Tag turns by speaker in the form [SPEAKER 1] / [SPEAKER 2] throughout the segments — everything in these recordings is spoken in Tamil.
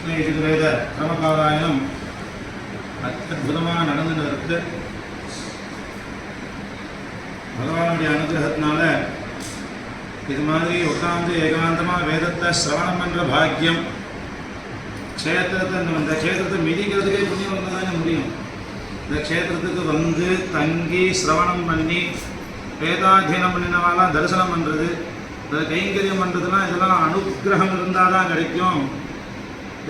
[SPEAKER 1] அனுகிரகம் கிருஷ்ணயஜுர்வேத கிரமபாராயணம் அற்புதமாக நடந்துட்டு பகவானுடைய அனுகிரகத்தினால இது மாதிரி உட்கார்ந்து ஏகாந்தமாக வேதத்தை சிரவணம் பண்ணுற பாக்கியம். க்ஷேத்திரத்தை இந்த க்ஷேத்திரத்தை மிதிக்கிறதுக்கே புண்ணியம் வந்து தானே முடியும். இந்த க்ஷேத்திரத்துக்கு வந்து தங்கி சிரவணம் பண்ணி வேதாத்தியனம் பண்ணினவாலாம் தரிசனம் பண்ணுறது கைங்கரியம் பண்ணுறதுலாம் இதெல்லாம் அனுகிரகம் இருந்தால் தான் கிடைக்கும்.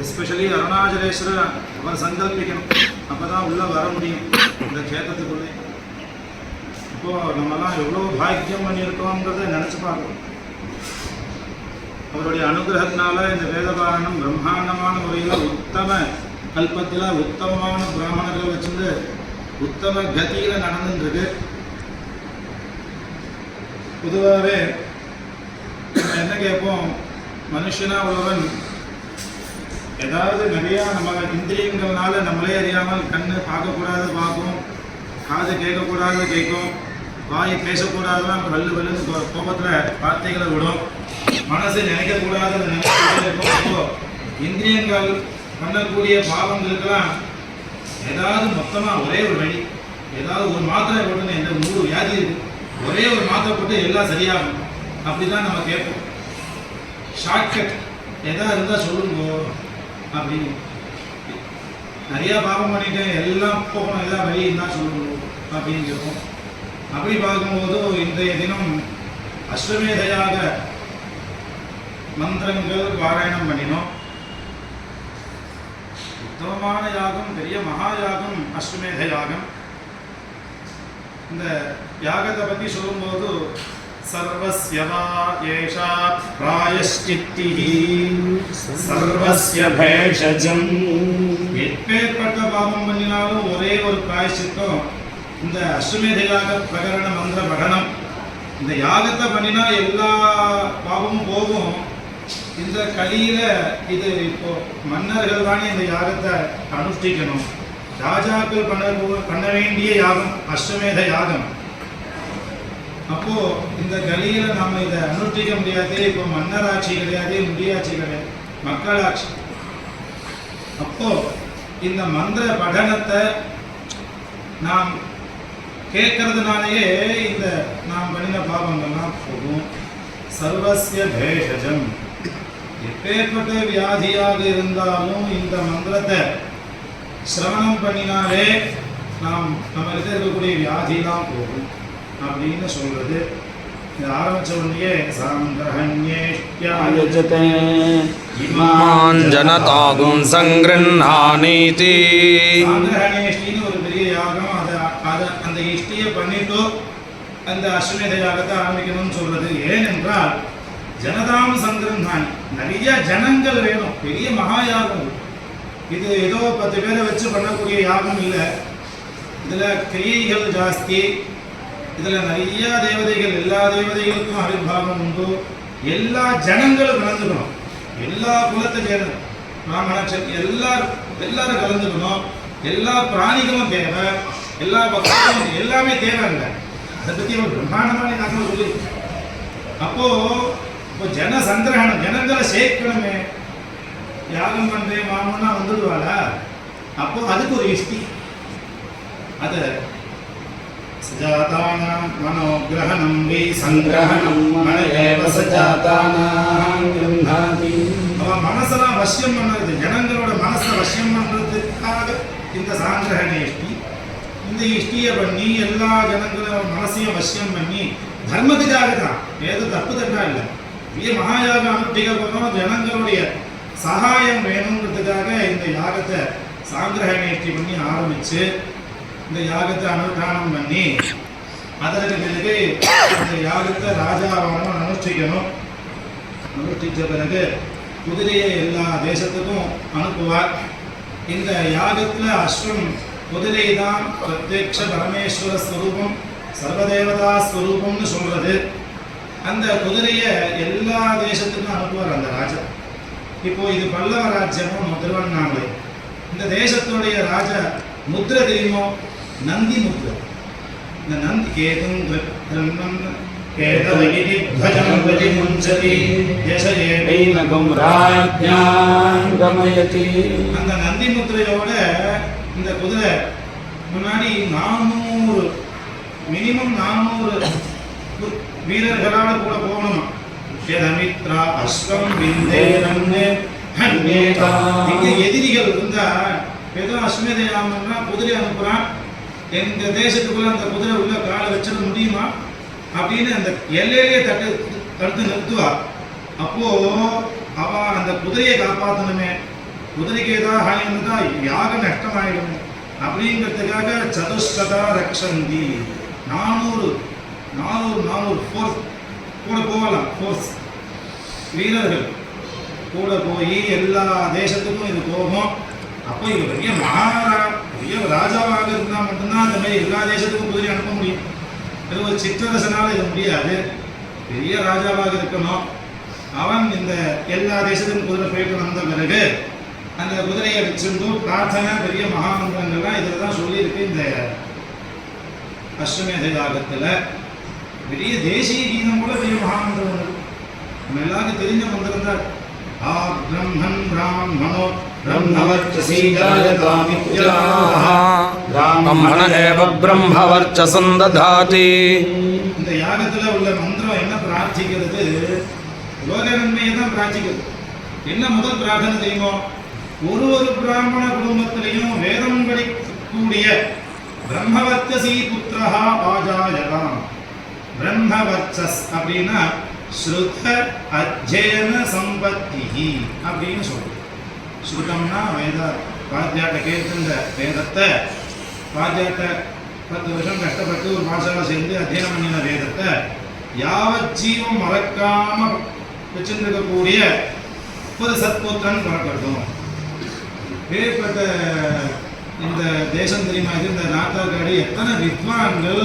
[SPEAKER 1] எஸ்பெஷலி அருணாச்சலேஸ்வரர் அவர் சங்கல்பிக்கணும். அப்போ தான் உள்ளே வர முடியும். இந்த க்ஷேத்திரத்துக்குள்ளே. இப்போ நம்மலாம் எவ்வளோ பாக்கியம் பண்ணியிருக்கோங்கிறத நினச்சி பார்க்கணும். அவருடைய அனுகிரகத்தினால இந்த வேதபாரணம் பிரம்மாண்டமான முறையில் உத்தம கல்பத்தில் உத்தமமான பிராமணர்களை வச்சுட்டு உத்தம கதியில் நடந்துருக்கு பொதுவாகவே நம்ம என்ன கேட்போம்? மனுஷனா உள்ளவன் ஏதாவது நிறையா நம்ம இந்திரியங்கள்னால நம்மளே அறியாமல் கண்ணு பார்க்கக்கூடாது பார்க்கும் காது கேட்கக்கூடாது கேட்கும் வாய் பேசக்கூடாதுலாம் வல்லு வல்லுன்னு கோ- வார்த்தைகளை விடும். மனசு நினைக்கக்கூடாது. அதை இந்திரியங்கள் பண்ணக்கூடிய பாவங்களுக்கெல்லாம் ஏதாவது மொத்தமாக ஒரே ஒரு வழி. ஏதாவது ஒரு மாத்திரை போட்டுன்னு எந்த நூறு வியாதி இருக்கு. ஒரே ஒரு மாத்திரை போட்டு எல்லாம் சரியாகும். அப்படிதான் நம்ம கேட்போம். ஷார்ட்கட் எதா இருந்தால் சொல்லுங்க. அப்படின்னு நிறைய பாவம் பண்ணிட்டேன் எல்லாம் போகணும் எல்லாம் வழி தான் சொல்லணும் அப்படின்னு இருக்கும் அப்படி பார்க்கும்போது இன்றைய தினம் அஸ்வமேதையாக மந்திரங்கள் பாராயணம் பண்ணினோம். உத்தமமான யாகம் பெரிய மகா யாகம் அஸ்வமேத யாகம். இந்த யாகத்தை பற்றி சொல்லும்போது சர்வஸ்யவா ஏஷா பிராயஷ்சித்திஹி சர்வஸ்ய பேஷஜம் எப்பேற்பட்ட பாவம் பண்ணினாலும் ஒரே ஒரு பிராயஷ்சித்தம் இந்த அஸ்வமேத யாக பிரகரண மந்திர படனம் இந்த யாகத்தை பண்ணினா எல்லா பாவமும் போகும்। இந்த கலியில இது இப்போ மன்னர்கள் தானே இந்த யாகத்தை அனுஷ்டிக்கணும். ராஜாக்கள் பண்ண பண்ண வேண்டிய யாகம் அஸ்வமேத யாகம். அப்போ இந்த கலியில நாம இதை அனுஷ்டிக்க முடியாது இப்போ மன்னராட்சி கிடையாது முடியாட்சி கிடையாது. மக்களாட்சி. அப்போ இந்த மந்திர படனத்தை நாம் கேட்கறதுனாலேயே இந்த நாம் பண்ணின பாவங்கள்லாம் போகும். சர்வசிய பேஷஜம் எப்பேற்பட்ட வியாதியாக இருந்தாலும் இந்த மந்திரத்தை சிரவணம் பண்ணினாலே நாம் நம்ம இருக்கக்கூடிய வியாதிலாம் போகும். அப்படின்னு சொல்றது இது ஆரம்பிச்ச உடனே
[SPEAKER 2] சாந்தகன்யேஷ்யாயஜதே இமான் ஜனதாகும்
[SPEAKER 1] சங்கிருண்ணானீதி. ஒரு பெரிய யாகம். அதை அதை அந்த இஷ்டியை பண்ணிட்டு அந்த அஸ்வமேத யாகத்தை ஆரம்பிக்கணும்னு சொல்றது. ஏனென்றால் ஜனதாம் சங்கிருந்தானி நிறைய ஜனங்கள் வேணும். பெரிய மகாயாகம் இது ஏதோ பத்து பேரை வச்சு பண்ணக்கூடிய யாகம் இல்லை. இதுல கிரியைகள் ஜாஸ்தி. இதுல நிறைய தேவதைகள் எல்லா தேவதைகளுக்கும் ஆவிர்வாகம் உண்டு. எல்லா ஜனங்களும் கலந்துக்கணும். எல்லா குலத்தை சேர்ந்த பிராமண எல்லாரும் எல்லாரும் கலந்துக்கணும். எல்லா பிராணிகளும் தேவை. எல்லா பக்தர்களும் எல்லாமே தேவை இல்லை அதை பத்தி ஒரு பிரம்மாண்டமான காரணம் சொல்லி. அப்போ இப்போ ஜன சந்திரகணம் ஜனங்களை சேர்க்கணுமே. யாகம் பண்றேன் மாமன்னா வந்துடுவாளா? அப்போ அதுக்கு ஒரு இஷ்டி அதை சஜாதானாம் மனோகிரகணம் வை சங்கிரகணம் மன ஏவ
[SPEAKER 2] सजातानां गृह्णाति
[SPEAKER 1] அவன் மனசெல்லாம் வசியம் பண்ணுறது ஜனங்களோட மனசை வசியம் பண்றதுக்காக இந்த சாங்கிரகண இஷ்டி இந்த இஷ்டியை பண்ணி எல்லா ஜனங்களோட மனசையும் வசியம் பண்ணி தர்மத்துக்காக தான் ஏதோ தப்பு தட்டா இல்லை பெரிய மகாயாகம் அனுஷ்டிக்க போனோம் ஜனங்களுடைய சகாயம் வேணுங்கிறதுக்காக இந்த யாகத்தை சாங்கிரகண இஷ்டி பண்ணி ஆரம்பிச்சு இந்த யாகத்தை அனுதானம் பண்ணி அதற்கு பிறகு இந்த யாகத்தை ராஜாவான அனுஷ்டிக்கணும். அனுஷ்டித்த பிறகு குதிரையை எல்லா தேசத்துக்கும் அனுப்புவார். இந்த யாகத்தில் அஸ்வம் குதிரை தான் பிரத்யட்ச பரமேஸ்வர ஸ்வரூபம் சர்வதேவதா ஸ்வரூபம்னு சொல்றது. அந்த குதிரையை எல்லா தேசத்துக்கும் அனுப்புவார் அந்த ராஜா இப்போ இது பல்லவ ராஜ்யமும் திருவண்ணாமலை இந்த தேசத்துடைய ராஜா முத்திரை தெரியுமோ நந்தி முத்திரை இந்த நந்தி கேதும் வஜி முஞ்சதி தேசயே
[SPEAKER 2] வைனகம் ராஜ்ஞான் கமயதி.
[SPEAKER 1] அந்த நந்தி முத்திரையோட இந்த குதிரை முன்னாடி நானூறு மினிமம் நானூறு வீரர்களால் கூட போகணுமா? ஷேதமித்ரா அஸ்வம் விந்தேரம் ஹன்யேதா இங்க எதிரிகள் இருந்தா ஏதோ அஸ்மேதயாமன்னா குதிரை அனுப்புறான். எங்க தேசத்துக்குள்ள அந்த குதிரை உள்ள காலை வச்சிட முடியுமா? அப்படின்னு அந்த எல்லையிலேயே தட்டு தடுத்து நிறுத்துவா. அப்போ அவ அந்த குதிரையை காப்பாற்றணுமே குதிரைக்கு ஏதாவது ஹானி இருந்தா யாக நஷ்டமாயிடும். அப்படிங்கிறதுக்காக சதுஷ்கதா ரக்ஷந்தி. நானூறு நானூறு நானூறு ஃபோர்ஸ் கூட போகலாம் ஃபோர்ஸ் வீரர்கள். கூட போய் எல்லா தேசத்துக்கும் இது போகும். அப்போ இது பெரிய மகாரா பெரிய ராஜாவாக இருந்தால் மட்டும்தான் அந்த மாதிரி எல்லா தேசத்துக்கும் குதிரை அனுப்ப முடியும். இது ஒரு சிற்றரசனால் இது முடியாது. பெரிய ராஜாவாக இருக்கணும். அவன் இந்த எல்லா தேசத்துக்கும் குதிரை போயிட்டு வந்த பிறகு அந்த குதிரையை வச்சிருந்து பிரார்த்தனை பெரிய மகாமந்திரங்கள்லாம் இதில் தான் சொல்லியிருக்கு இந்த அஸ்வமேத யாகத்தில் பெரிய தேசிய கீதம் கூட பெரிய மகாமந்திரம் நம்ம எல்லாருக்கும் தெரிஞ்ச மந்திரம் தான். ஆ பிரம்மன் பிராமணோ
[SPEAKER 2] பிரம்மவர்ச்சசீதாயதாமித்யாः ब्रह्मण एव ब्रह्मवर्चसं दधाति
[SPEAKER 1] இந்த யாகத்துல உள்ள மந்திரம் என்ன பிரார்த்திக்கிறது லோக நன்மையை தான் பிரார்த்திக்கிறது என்ன முதல் பிரார்த்தனை தெரியுமோ ஒரு ஒரு பிராமண குடும்பத்திலையும் வேதம் படிக்கக்கூடிய பிரம்மவர்ச்சசி புத்திரஹா ஆஜாயதாம் பிரம்மவர்ச்சஸ் அப்படின்னா ஸ்ருத அத்தியன சம்பத்தி அப்படின்னு சொல்லுவோம் ஸ்ருதம்னா வேத பாத்தியாட்ட கேட்டிருந்த வேதத்தை பாத்தியாட்ட பத்து வருஷம் கஷ்டப்பட்டு ஒரு பாடசாலை சேர்ந்து அத்தியனம் பண்ணின வேதத்தை யாவத் ஜீவம் மறக்காம வச்சிருக்கக்கூடிய ஒரு சத்புத்திரன் பிறக்கட்டும். ஏற்பட்ட இந்த தேசம் தெரியுமா? இது இந்த நாட்டாக்காடி எத்தனை வித்வான்கள்?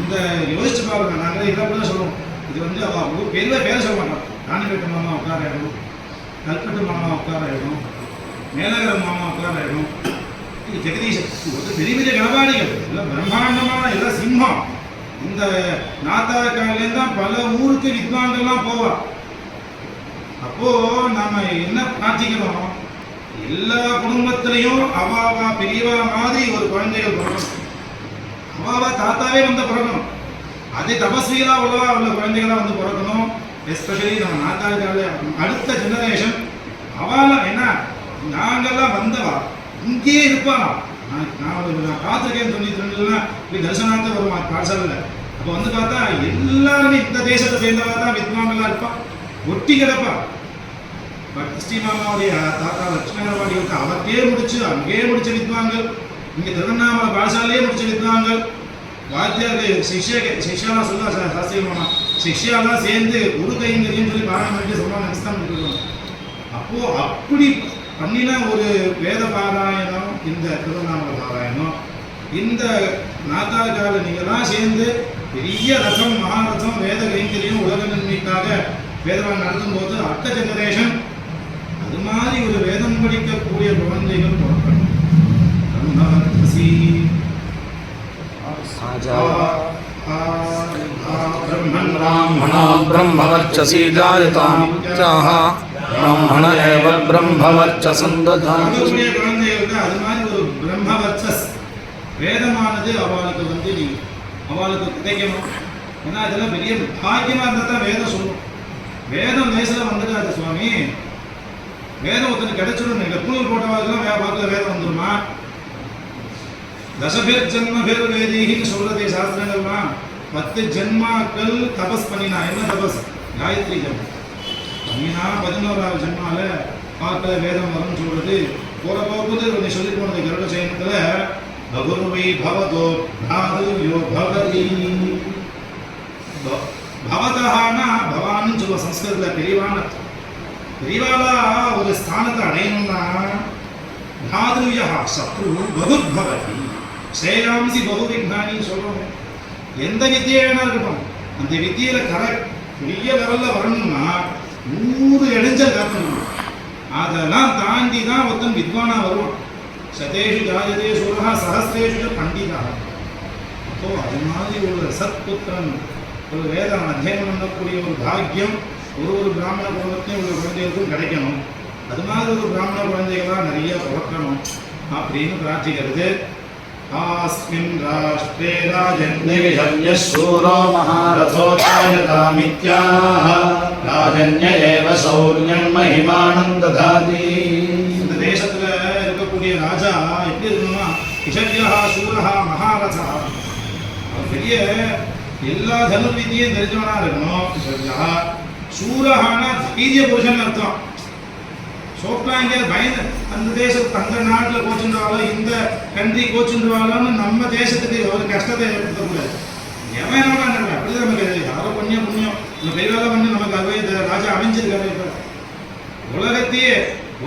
[SPEAKER 1] இந்த யோசிச்சு பாருங்க நாங்கள் இதை கூட சொல்லுவோம் இது வந்து அவங்க ஊர் பெரிய பேர சொல்ல மாட்டோம் ராணிப்பேட்டை மாமா உட்கார இடம் கல்பட்டு மாமா உட்கார இடம் மேலகர மாமா உட்கார இடம் இது ஜெகதீஷ் ஒரு பெரிய பெரிய கனபாடிகள். எல்லாம் பிரம்மாண்டமான எல்லாம் சிம்மம் இந்த நாத்தாக்காலேருந்து தான் பல ஊருக்கு வித்வான்கள்லாம் போவா. அப்போ நாம என்ன பிரார்த்திக்கிறோம்? எல்லா குடும்பத்திலையும் அவாவா பெரியவா மாதிரி ஒரு குழந்தைகள் பிறக்கணும். அவாவா தாத்தாவே வந்து பிறக்கணும். அதே தபஸ்விகளா உள்ளவா உள்ள குழந்தைகளா வந்து பிறக்கணும்? எஸ்பெஷலி நம்ம நாத்தாக்கால அடுத்த ஜெனரேஷன் அவெல்லாம் என்ன? நாங்கெல்லாம் வந்தவா? இங்கேயே இருப்பானா நான் நான் பார்த்துருக்கேன் தொண்ணூத்தி ரெண்டுலாம் இப்படி தரிசனார்த்த வருவான் பாடசாலையில் அப்போ வந்து பார்த்தா எல்லாருமே இந்த தேசத்தை சேர்ந்தவா தான் வித்வான்களாக இருப்பான் ஒட்டி கிடப்பா. பட் கிறிஸ்டி மாமாவுடைய தாத்தா லட்சுமணவாடி வந்து அவர்கிட்டயே முடிச்சு அங்கேயே முடிச்ச வித்வாங்கள் இங்கே திருவண்ணாமலை பாடசாலையே முடிச்ச வித்வாங்கள் வாத்தியார்கள் சிஷ்யா சிஷ்யாலாம் சொல்லுவாங்க சா- சிஷ்யாலாம் சேர்ந்து குரு கைங்கரியம் சொல்லி பாடம் பண்ணி சொல்லுவாங்க நிஸ்தான் பண்ணிடுவாங்க அப்போ அப்படி பண்ணின ஒரு வேத பாராயணம் இந்த திருவண்ணாமலை பாராயணம் இந்த நாத்தாக்கால நீங்களாம் சேர்ந்து பெரிய ரசம் மகாரசம் வேத கைங்கரியம் உலக நன்மைக்காக வேதவான் நடத்தும் போது அடுத்த ஜெனரேஷன் அது மாதிரி ஒரு வேதம் படிக்கக்கூடிய குழந்தைகள் பிறக்கணும்.
[SPEAKER 2] ब्रह्मवर्चसी जायतामित्याह ब्राह्मण एव ब्रह्मवर्चसं दधाति
[SPEAKER 1] பிறக்கக்கூடிய குழந்தைகளுக்கு அது மாதிரி ஒரு பிரம்மவர்ச்சஸ் வேதமானது அவளுக்கு வந்து நீ அவளுக்கு கிடைக்கணும் ஏன்னா இதெல்லாம் பெரிய பாக்கியமா இருந்தா தான் வேதம் சொல்லும் வேதம் லேசில் வந்துடாது சுவாமி வேதம் ஒருத்தனுக்கு கிடைச்சிடும் நீங்க கூழ் போட்டவாளுக்கெல்லாம் வே வாக்குல வேதம் வந்துருமா தசபேர் ஜென்மபேர் வேதிகின்னு சொல்றதே சாஸ்திரங்கள்லாம் பத்து ஜென்மாக்கள் தபஸ் பண்ணினா என்ன தபஸ் காயத்ரி ஜபம் பண்ணினா பதினோராவது ஜென்மால பார்க்கல வேதம் வரும்னு சொல்றது போற போகுது நீ சொல்லி போனது கருட சயனத்துல பகுருவை பவதோ பிராதுர்யோ பவதி ப- பவதஹானா பவான்னு சொல்லுவோம் சம்ஸ்கிருதத்தில் பெரியவான அர்த்தம். பெரியவாளா ஒரு ஸ்தானத்தை அடையணும்னா தாதுவியா சத்ரு பகுத்பவதி ஸ்ரேயாம்சி பகுதி விக்னானின்னு சொல்றோம் எந்த வித்தியை வேணா இருக்கட்டும் அந்த வித்தியில கரெக்ட் பெரிய லெவலில் வரணும்னா நூறு இடைஞ்சல் காக்கணும் அதெல்லாம் தாண்டி தான் ஒருத்தன் வித்வானா வருவான். சதேஷு ஜாயதே சுரஹா சஹசிரேஷு பண்டிதா. அப்போ அது மாதிரி ஒரு சத்புத்திரன் ஒரு வேதம் அத்தியனம் பண்ணக்கூடிய ஒரு பாக்கியம் ஒரு ஒரு பிராமண குடும்பத்தையும் உள்ள குழந்தைகளுக்கும் கிடைக்கணும். அது மாதிரி ஒரு பிராமண குழந்தைகளாக நிறைய பிறக்கணும் அப்படின்னு பிரார்த்திக்கிறது. ஆஸ்மின் ராஷ்டிரே ராஜன்ய
[SPEAKER 2] शूरो महारथो जायतामित्याह राजन्य एव शौर्यं महिमानं ददाति
[SPEAKER 1] இந்த தேசத்துல இருக்கக்கூடிய ராஜா எப்படி இருக்கணும்னா கிஷத்யா சூரஹா மகாரதா அவன் பெரிய எல்லா தனுர்வித்தியும் தெரிஞ்சவனா இருக்கணும் கிஷத்யா சூரஹானா தைரிய புருஷன் அர்த்தம் சோப்ராங்க பயந்து அந்த தேசத்து அந்த நாட்டில் கோச்சுருவாளோ இந்த கண்ட்ரி கோச்சுருவாளோன்னு நம்ம தேசத்துக்கு ஒரு கஷ்டத்தை ஏற்படுத்தக்கூடாது. எவன் என்ன பண்ணல அப்படி நமக்கு யாரோ புண்ணியம் புண்ணியம். இந்த பெரியவாள பண்ணி நமக்கு அவை இந்த ராஜா அமைஞ்சிருக்காரு இப்போ. உலகத்தையே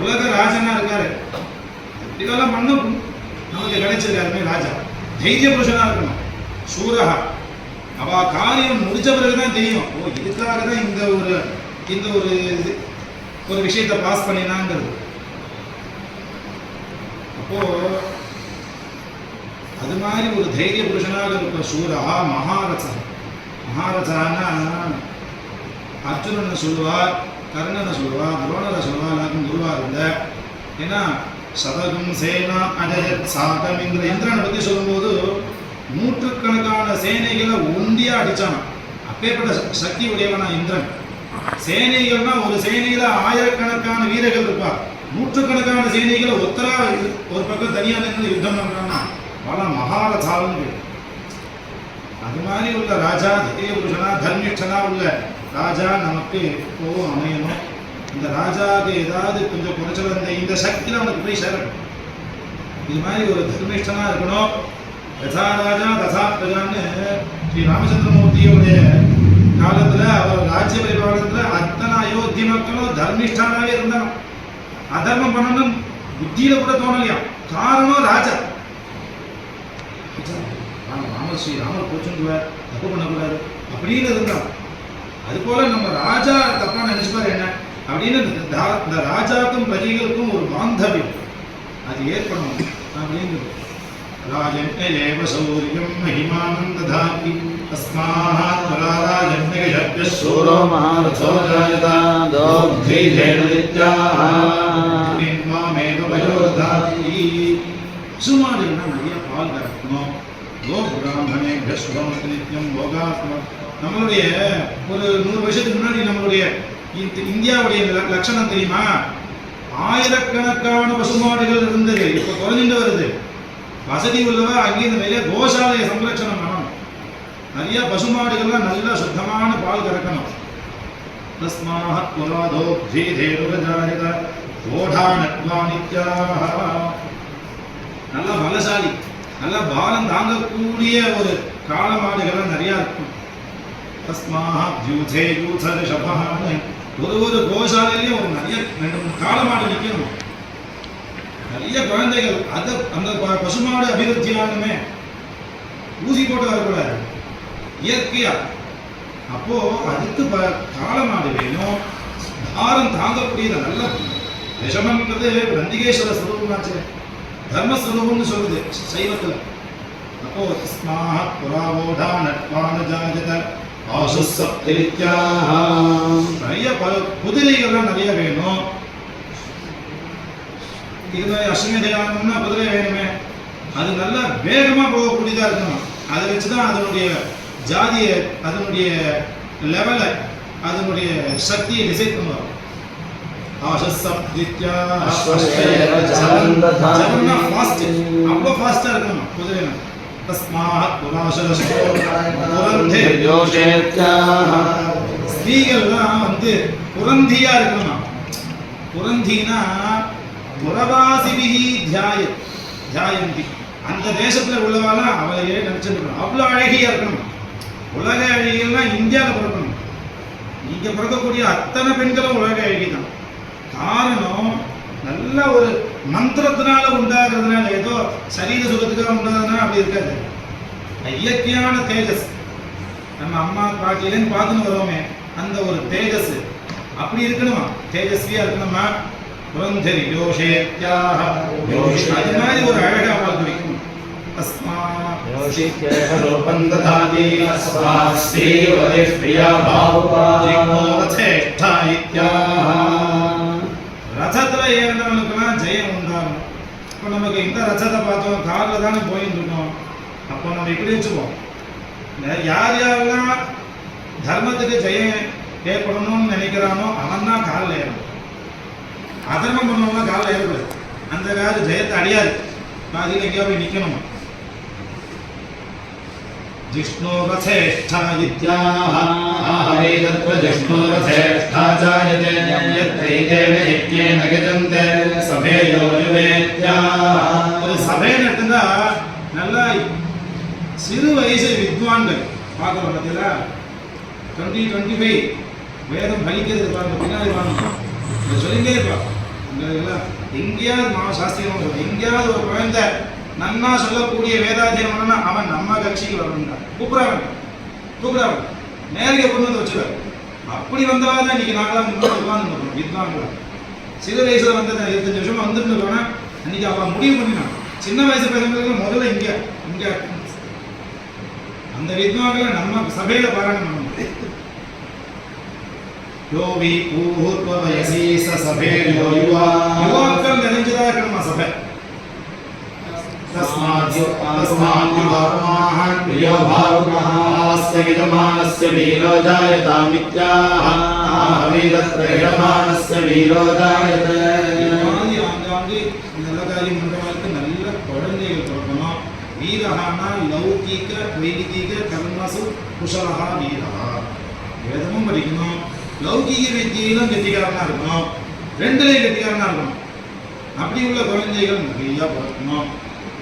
[SPEAKER 1] உலக ராஜனா இருக்காரு. இதெல்லாம் பண்ணும் நமக்கு கிடைச்சிருக்காருமே ராஜா. தைரிய புருஷனா இருக்கணும். சூரகா அவ காரியம் முடிச்ச பிறகுதான் தெரியும். ஓ இதுக்காக தான் இந்த ஒரு இந்த ஒரு இது ஒரு விஷயத்தை பாஸ் பண்ணினாங்கிறது. அப்போ அது மாதிரி ஒரு தைரிய புருஷனாக இருக்க சூரா மகாரசன் மகாரசான்னா அர்ஜுனனை சொல்லுவார் கர்ணனை சொல்லுவார் துரோணரை சொல்லுவார் எல்லாருக்கும் குருவா இருந்த ஏன்னா சதகம் சேனா அஜயத் சாகம் இந்த இந்திரனை பற்றி சொல்லும்போது நூற்றுக்கணக்கான சேனைகளை ஒண்டியாக அடிச்சான் அப்பேற்பட்ட சக்தி உடையவனா இந்திரன். சேனைகள்னா ஒரு சேனையில ஆயிரக்கணக்கான வீரர்கள் இருப்பார் நூற்றுக்கணக்கான சேனைகளை ஒத்தரா இது- ஒரு பக்கம் தனியாக நின்று யுத்தம் பண்றான்னா பல மகாரதாவும் அது மாதிரி உள்ள ராஜா தித்திய புருஷனா தர்மிஷ்டனா உள்ள ராஜா நமக்கு எப்போவும் அமையணும்? இந்த ராஜாவுக்கு ஏதாவது கொஞ்சம் குறைச்சல் இந்த இந்த சக்தியில் அவனுக்கு போய் சேரணும். இது மாதிரி ஒரு தர்மிஷ்டனா இருக்கணும். யதா ராஜா ததா பிரஜான்னு ஸ்ரீ ராமச்சந்திரமூர்த்தியுடைய காலத்துல அவர் ராஜ்ய பரிபாலனத்துல அத்தனை அயோத்தி மக்களும் தர்மிஷ்டானாவே இருந்தாங்க அதர்மம் பண்ணணும் புத்தியில கூட தோணலையா? காரணம் ராஜா ராம- ராமர் ஸ்ரீ ராமர் கோச்சுருவார் தப்பு பண்ணக்கூடாது. அப்படின்னு இருந்தான் அது போல நம்ம ராஜா தப்பா நினைச்சுப்பாரு என்ன? அப்படின்னு இந்த தா- இந்த ராஜாக்கும் பிரஜைகளுக்கும் ஒரு பாந்தவியம். அது ஏற்படணும். அப்படிங்கிறது. ராஜன்யேவ சௌரியம் மகிமானம் ததாதி
[SPEAKER 2] शूरो महारथो जायता दोग्धीधेनुनित्याः
[SPEAKER 1] மாமேக பயோதாதி சுமாடுனா நிறைய பால் கறக்கணும் கோ பிராமணே சுபமத்து நித்தியம் போகாத்மம் நம்மளுடைய ஒரு நூறு வருஷத்துக்கு முன்னாடி நம்மளுடைய இந்த இந்தியாவுடைய ல- லட்சணம் தெரியுமா ஆயிரக்கணக்கான பசுமாடுகள் இருந்தது இப்ப குறைஞ்சிட்டு வருது வசதி உள்ளவ அங்கே இந்த நிறைய கோசாலையை சம்ரட்சணம் பண்ணணும் நிறைய பசுமாடுகள்லாம் நல்லா சுத்தமான பால் கறக்கணும். தஸ்மாத் புராதோப்தீதேருகஜாயத ஓடானத்வானித்யாக நல்ல பலசாலி நல்ல பாலம் தாங்கக்கூடிய ஒரு காலமாடுகள்லாம் நிறையா இருக்கும். தஸ்மாத் யூதே யூத ரிஷபான்னு ஒரு ஒரு கோசாலையிலையும் ஒரு நிறைய ரெண்டு மூணு நிற்கணும் நிறைய குழந்தைகள் அது அந்த ப- பசுமாடு அபிவிருத்தியானுமே ஊசி போட்டு வரக்கூடாது. இயற்கையா அப்போ அதுக்கு தாளமாடு வேணும். தாரம் தாங்கக்கூடியது நல்ல விஷமன்றது நந்திகேஸ்வர ஸ்வரூபமாச்சு தர்மஸ்வரூபம்னு சொல்லுது சைவத்தில். அப்போ தஸ்மாக புறாவோடா நட்பான ஜாஜத நிறைய குதிரைகள்லாம் நிறைய வேணும். இது அஸ்வமேதையானம்னா குதிரை வேணுமே. அது நல்லா வேகமாக போகக்கூடியதாக இருக்கணும். அதை வச்சுதான் அதனுடைய ஜாதியை அதனுடைய லெவலை அதனுடைய சக்தியை டிசைட் பண்ணுவாங்க அவ்வளோ ஃபாஸ்ட்டாக இருக்கணும் குதிரை ஸ்திரீகள்லாம் வந்து புரந்தியா இருக்கணும். புரந்தினா புறவாசிபிகி தியாய தியாயந்தி. அந்த தேசத்துல உள்ளவாலாம் அவளையே நினைச்சிருக்கணும் அவ்வளவு அழகியா இருக்கணும். உலக அழகியெல்லாம் இந்தியாவில் பிறக்கணும். இங்க பிறக்கக்கூடிய அத்தனை பெண்களும் உலக அழகி தான் காரணம் நல்ல ஒரு மந்திரத்தினால உண்டாகிறதுனால ஏதோ சரீர சுகத்துக்காக உண்டாகிறதுனால அப்படி இருக்காது. இயற்கையான தேஜஸ். நம்ம அம்மா பாட்டிலேன்னு பார்த்துன்னு வரோமே அந்த ஒரு தேஜஸ். அப்படி இருக்கணுமா? தேஜஸ்வியா இருக்கணுமா? புரந்தரி யோஷேத்யாக யோஷ் அது மாதிரி ஒரு அழகா பார்த்து வைக்கும் தஸ்மா
[SPEAKER 2] योषित्येव रूपं ददाति अस्मात् श्रीवदिः प्रिया भावुका
[SPEAKER 1] ஜிக்மோரதேஷ்டா இத்யாஹ.
[SPEAKER 2] इत्याह
[SPEAKER 1] ரதத்துல ஏறினவனுக்கெல்லாம் ஜெயம் உண்டாகும் இப்போ நமக்கு இந்த ரதத்தை பார்த்தோம் கார்ல தானே போயிட்டு இருக்கோம் அப்போ நம்ம இப்படி வச்சுப்போம் இந்த யார் யாரெல்லாம் தர்மத்துக்கு ஜெயம் ஏற்படணும்னு நினைக்கிறானோ அவன் தான் காலில் ஏறணும் அதர்மம் பண்ணவங்க காலில் ஏறக்கூடாது அந்த கால் ஜெயத்தை அடையாது பாதியில் எங்கேயோ போய் நிற்கணுமா ஜிஷ்ணு ரதேஷ்டா
[SPEAKER 2] इत्याह आहवे तत्र जिष्णुरथेष्ठा जायते यत्रैतेन यज्ञेन गजन्ते सभेयो युवेत्याह
[SPEAKER 1] ஒரு சபைன்னு எடுத்துட்டா நல்லா சிறு வயசு வித்வான்கள் பார்க்குறோம் பார்த்தீங்களா டுவெண்ட்டி டுவெண்ட்டி ஃபைவ் வேதம் பலிக்கிறது பாருங்க பின்னாடி வாங்க இதை சொல்லிட்டே இருப்பா இங்கெல்லாம் எங்கேயாவது மா சாஸ்திரம் சொல்லுது எங்கேயாவது ஒரு குழந்தை நன்னா சொல்லக்கூடிய வேதாத்தியம் அவன் நம்ம கட்சிக்கு வரணும்டா. கூப்பிடாவன் கூப்பிடாவன் நேரடியாக கொண்டு வந்து வச்சுருவார். அப்படி வந்தவா தான் இன்னைக்கு நாங்களாம் முன்னாடி உட்கார்ந்து வித்வான்களா சிறு வயசுல வந்த இருபத்தஞ்சு வருஷமா வந்துட்டு இன்னைக்கு அன்னைக்கு அவன் முடிவு பண்ணினான் சின்ன வயசு பசங்களுக்கு முதல்ல இங்க இங்க. அந்த வித்வான்களை நம்ம சபையில பாராயணம் பண்ணணும். யோவி பூர்வ சபே யுவாக்கள் நிறைஞ்சதா இருக்கணுமா சபை?
[SPEAKER 2] तस्मात् तस्मात् युवात्माः प्रियो भावुकः आस्य यजमानस्य वीरो जायतामित्याह आहवे तत्र यजमानस्य वीरो जायते
[SPEAKER 1] மாதிரி ஆங்காங்கு நல்ல காரியம் பண்றவங்களுக்கு நல்ல குழந்தைகள் பிறக்கணும் வீரஹானா லௌகிக வைதிக கர்மசு குஷலஹா வீரஹா வேதமும் படிக்கணும் லௌகிக வித்தியிலும் கெட்டிக்காரனா இருக்கணும் ரெண்டுலையும் கெட்டிக்காரனா இருக்கணும் அப்படி உள்ள குழந்தைகள் நிறைய பிறக்கணும்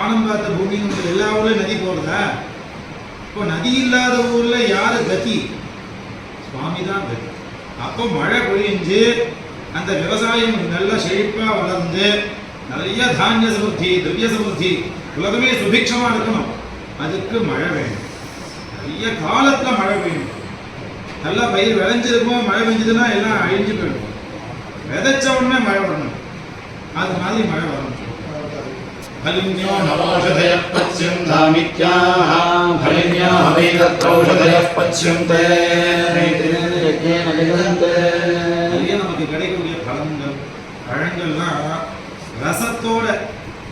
[SPEAKER 1] ஆனம் பார்த்த பூமி எல்லா ஊர்லயும் நதி போடுதா இப்போ நதி இல்லாத ஊர்ல யாரு கதி? சுவாமி தான் கதி. அப்போ மழை பொழிஞ்சு அந்த விவசாயம் நல்லா செழிப்பா வளர்ந்து நிறைய தானிய சமுத்தி திரவிய சமுத்தி உலகமே சுபிக்ஷமா இருக்கணும். அதுக்கு மழை வேணும். நிறைய காலத்துல மழை பெய்யணும். நல்லா பயிர் விளைஞ்சிருக்கும் மழை பெஞ்சதுன்னா எல்லாம் அழிஞ்சு போயிடும். விதைச்ச உடனே மழை வரணும். அது மாதிரி மழை வரணும். கலிஞ்சோ
[SPEAKER 2] नवौषधयः पच्यन्तामित्याह फलिन्या हवे तत्रौषधयः पच्यन्ते त्रैतेन यज्ञेन यजन्ते
[SPEAKER 1] நிறைய நமக்கு கிடைக்கக்கூடிய பழங்கள் பழங்கள்லாம் ரசத்தோட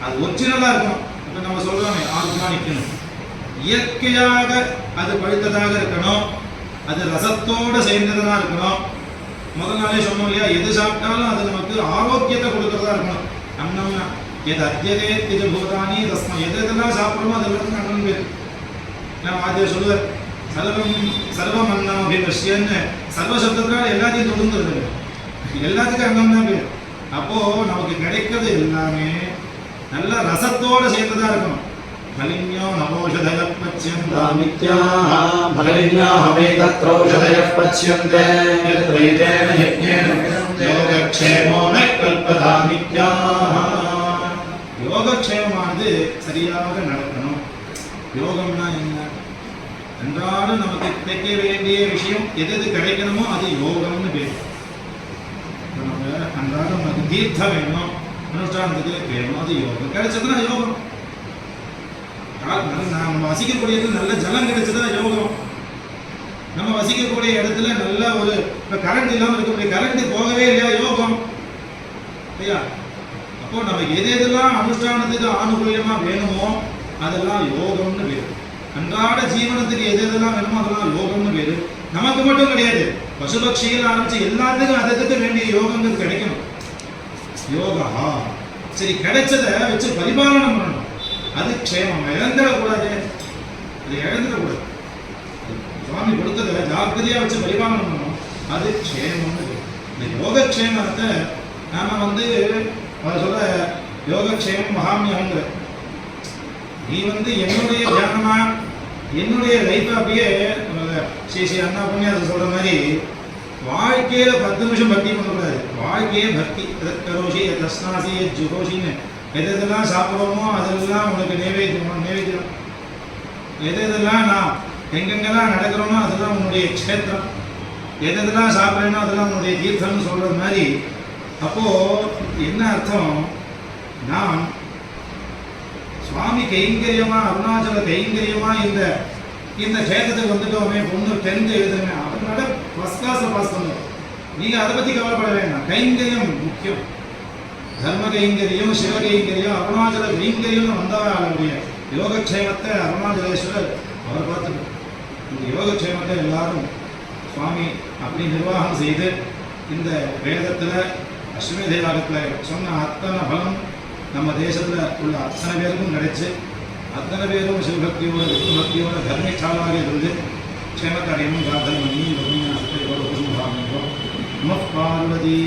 [SPEAKER 1] அது ஒரிஜினலா இருக்கணும் இப்போ நம்ம சொல்றோமே ஆர்கானிக்னு இயற்கையாக அது பழுத்ததாக இருக்கணும் அது ரசத்தோட சேர்ந்ததா இருக்கணும் முதல் நாளே சொன்னோம் இல்லையா எது சாப்பிட்டாலும் அது நமக்கு ஆரோக்கியத்தை கொடுக்கறதா இருக்கணும் அன்னம்னா எது அத்தியதே திஜ பூதானி தஸ்மா எது எதெல்லாம் சாப்பிடுறோமோ அது எல்லாத்துக்கும் அண்ணன் பேர் நான் ஆதியர் சொல்லுவார் சர்வம் சர்வம் அன்னம் அபிபஷ்யன்னு சர்வ சப்தத்தினால எல்லாத்தையும் தொடுங்கிறது எல்லாத்துக்கும் அன்னம் தான் பேர் அப்போ நமக்கு கிடைக்கிறது எல்லாமே நல்ல ரசத்தோட சேர்ந்ததா இருக்கணும் கலிஞோ நவோஷதய பச்சியந்தா
[SPEAKER 2] तामित्याह फलिन्या हवे तत्रौषधयः पच्यन्ते त्रैतेन यज्ञेन यजन्ते
[SPEAKER 1] யோகக்ஷேமோ ந கல்பதாமித்யாஹ யோகக்ஷேமமானது சரியாக நடக்கணும். யோகம்னா என்ன? அன்றாடம் நமக்கு கிடைக்க வேண்டிய விஷயம் எது எது கிடைக்கணுமோ அது யோகம்னு பேர். நம்ம அன்றாடம் நமக்கு தீர்த்தம் வேணும்? அனுஷ்டானத்துக்கு வேணும்? அது யோகம். கிடைச்சதுன்னா யோகம். நம்ம வசிக்கக்கூடியது நல்ல ஜலம் கிடைச்சதா யோகம். நம்ம வசிக்கக்கூடிய இடத்துல நல்ல ஒரு இப்போ கரண்ட் இல்லாமல் இருக்கக்கூடிய கரண்ட் போகவே இல்லையா? யோகம். இல்லையா? அப்போ நம்ம எது எதெல்லாம் அனுஷ்டானத்துக்கு ஆனுகூலியமாக வேணுமோ அதெல்லாம் யோகம்னு பேரு. அன்றாட ஜீவனத்துக்கு எது எதெல்லாம் வேணுமோ அதெல்லாம் யோகம்னு வேறு நமக்கு மட்டும் கிடையாது. பசுபக்ஷிகள் ஆரம்பிச்சு எல்லாத்துக்கும் அதுக்கு வேண்டிய யோகங்கள் கிடைக்கணும். யோகா. சரி கிடைச்சதை வச்சு பரிபாலனம் பண்ணணும். அது க்ஷேமம். இழந்துடக்கூடாது. அது இழந்துடக்கூடாது. சுவாமி கொடுத்ததை ஜாக்கிரதையா வச்சு பரிபாலனம் பண்ணணும். அது க்ஷேமம்னு இந்த இந்த யோகக்ஷேமத்தை நாம வந்து அவர் சொல்ற யோகக்ஷேமம் மகாமியகங்கிற நீ வந்து என்னுடைய தியானமா என்னுடைய லைஃப் அப்படியே ஸ்ரீ ஸ்ரீ அண்ணா அதை சொல்ற மாதிரி வாழ்க்கையில பத்து நிமிஷம் பக்தி பண்ணக்கூடாது. வாழ்க்கையே பக்தி. எதத் கரோஷி எத் ஜுகோஷின்னு எது எதெல்லாம் சாப்பிடுறோமோ அதெல்லாம் உனக்கு நைவேத்தியம் நைவேத்தியம். எது எதெல்லாம் நான் எங்கெங்கெல்லாம் நடக்கிறோமோ அதெல்லாம் உன்னுடைய க்ஷேத்திரம். எது எதெல்லாம் சாப்பிட்றேனோ அதெல்லாம் உன்னுடைய தீர்த்தம்னு சொல்றது மாதிரி அப்போ என்ன அர்த்தம்? நாம் சுவாமி கைங்கரியமா அருணாச்சல கைங்கரியமா இந்த இந்த க்ஷேத்திரத்துக்கு வந்துட்டோமே பொண்ணு டென்த்து எழுதுங்க அதனால ஃபஸ்ட் கிளாஸ்ல பாஸ் பண்ணுவோம் நீங்க அதை பத்தி கவலைப்பட வேண்டாம் கைங்கரியம் முக்கியம். தர்ம கைங்கரியம் சிவ கைங்கரியம் அருணாச்சல கைங்கரியம் வந்தவர்களுடைய யோகக்ஷேமத்தை அருணாச்சலேஸ்வரர் அவர் பார்த்துக்கணும் இந்த யோகக்ஷேமத்தை எல்லாரும் சுவாமி அப்படி நிர்வாகம் செய்து இந்த வேதத்தில் அஸ்வினி தேவாகத்துல சொன்ன அத்தனை பலம் நம்ம தேசத்தில் உள்ள அத்தனை பேருக்கும் கிடைச்சி அத்தனை பேரும் சிவபக்தியோட விஷ்ணு பக்தியோட தர்மேச்சாலாக இருந்து க்ஷேமத்தை அடையணும் பிரார்த்தனை பண்ணி இந்த உபன்யாசத்தை எவ்வளவு பார்வதி